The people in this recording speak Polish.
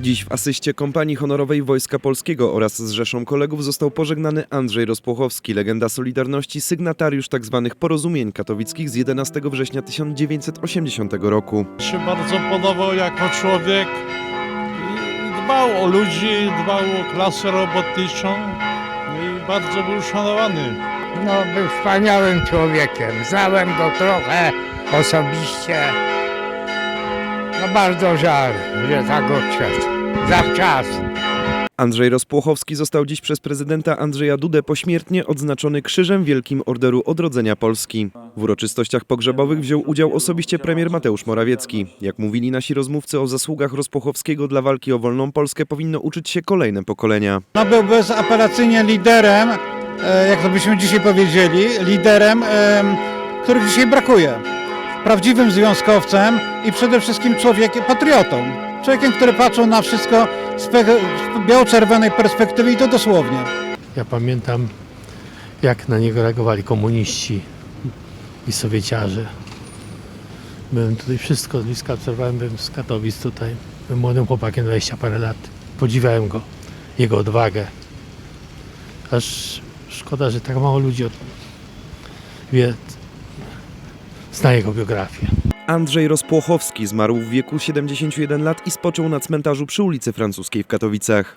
Dziś w asyście kompanii honorowej Wojska Polskiego oraz z rzeszą kolegów został pożegnany Andrzej Rozpłochowski, legenda Solidarności, sygnatariusz tzw. porozumień katowickich z 11 września 1980 roku. się bardzo podobał jako człowiek i dbał o ludzi, dbał o klasę robotniczą i bardzo był szanowany. No, był wspaniałym człowiekiem. Znałem go trochę osobiście. No bardzo żal, że tak odszedł. Zawczasu. Andrzej Rozpłochowski został dziś przez prezydenta Andrzeja Dudę pośmiertnie odznaczony Krzyżem Wielkim Orderu Odrodzenia Polski. W uroczystościach pogrzebowych wziął udział osobiście premier Mateusz Morawiecki. Jak mówili nasi rozmówcy o zasługach Rozpłochowskiego dla walki o wolną Polskę powinno uczyć się kolejne pokolenia. No był bezapelacyjnie liderem, e, jak to byśmy dzisiaj powiedzieli, liderem, em, których dzisiaj brakuje. Prawdziwym związkowcem i przede wszystkim człowiekiem, patriotą. Człowiekiem, który patrzył na wszystko z biało-czerwonej perspektywy i to dosłownie. Ja pamiętam, jak na niego reagowali komuniści i sowieciarze. Byłem tutaj wszystko z bliska obserwowałem, byłem z Katowic tutaj. Byłem młodym chłopakiem, 20 parę lat. Podziwiałem go, jego odwagę. Aż szkoda, że tak mało ludzi wie, zna jego biografię. Andrzej Rozpłochowski zmarł w wieku 71 lat i spoczął na cmentarzu przy ulicy Francuskiej w Katowicach.